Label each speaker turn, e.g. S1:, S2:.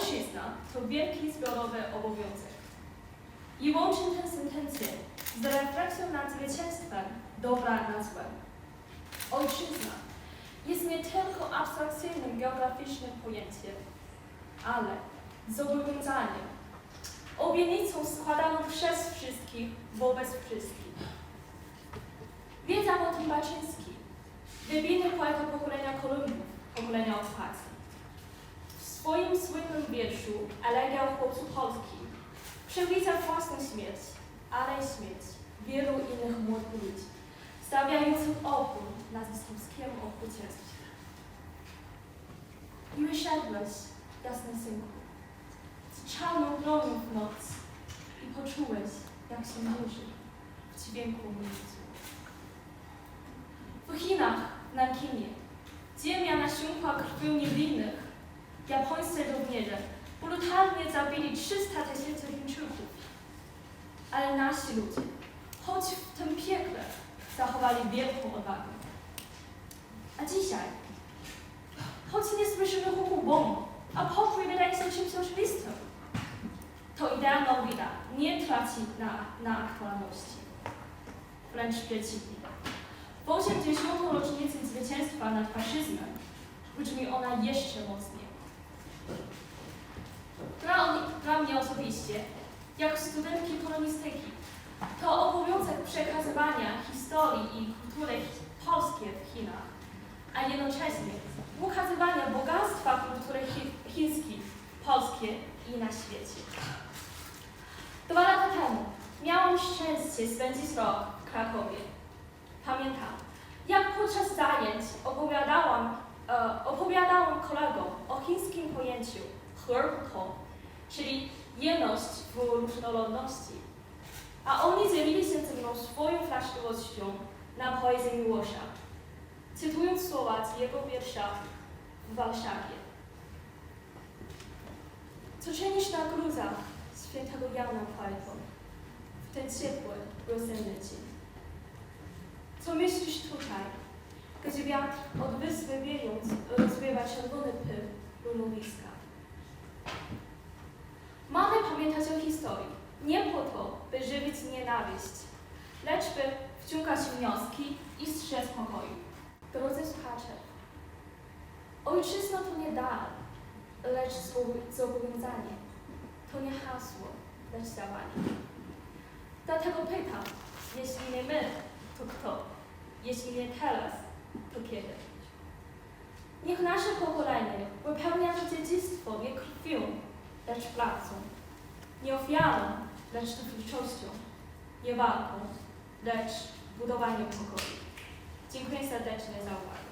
S1: Ojczyzna to wielki zbiorowy obowiązek. I łączy tę sentencję z refleksją nad zwycięstwem dobra nad złem. Ojczyzna jest nie tylko abstrakcyjnym geograficznym pojęciem, ale zobowiązaniem, obietnicą składaną przez wszystkich wobec wszystkich. Wiedział o tym Baczyński, wybitny poeta pokolenia Kolumbów, pokolenia okupacji. Swoim słynnym wierszu Elegia chłopcu polskim przewidział własną śmierć, ale i śmierć wielu innych młodych ludzi, stawiających opór nazistowskiemu okrucieństwu. I wyszedłeś, jasny synku, z czarną bronią w noc i poczułeś, jak się nuży w dźwięku ulicy. W Chinach, w Nankinie, ziemia nasiąkła krwią niewinnych. Japońscy żołnierze brutalnie zabili 300 tysięcy Chińczyków. Ale nasi ludzie, choć w tym piekle, zachowali wielką odwagę. A dzisiaj, choć nie słyszymy huku bomb, a pokój wydaje się czymś oczywistym, to idea Norwida nie traci na, na aktualności. Wręcz przeciwnie. W 80. rocznicę zwycięstwa nad faszyzmem brzmi ona jeszcze mocniej. Dla, dla mnie osobiście, jako studentki kolonistyki, to obowiązek przekazywania historii i kultury polskiej w Chinach, a jednocześnie ukazywania bogactwa kultury chi chińskiej, polskiej i na świecie. Dwa lata temu miałam szczęście spędzić rok w Krakowie. Pamiętam, jak podczas zajęć opowiadałam, e, opowiadałam kolegom chińskim pojęciu He-Hu-To, czyli jedność w różnorodności. A oni dzielili się ze mną swoją wrażliwością na poezję Miłosza, cytując słowa z jego wiersza w Warszawie. Co czynisz na gruzach świętego Jana Falcon w ten ciepły, wiosenny dzień? Co myślisz tutaj, gdzie wiatr od pył lunowiska? Mamy pamiętać o historii, nie po to, by żywić nienawiść, lecz by wciągać wnioski i strzec pokoju. Drodzy słuchacze, ojczyzna to nie dar, lecz zobo- zobowiązanie. To nie hasło, lecz działanie. Dlatego pytam, jeśli nie my, to kto? Jeśli nie teraz, to kiedy? Niech nasze pokolenie wypełnia to dziedzictwo nie krwią, lecz pracą. Nie ofiarą, lecz twórczością. Nie walką, lecz budowaniem pokoju. Dziękuję serdecznie za uwagę.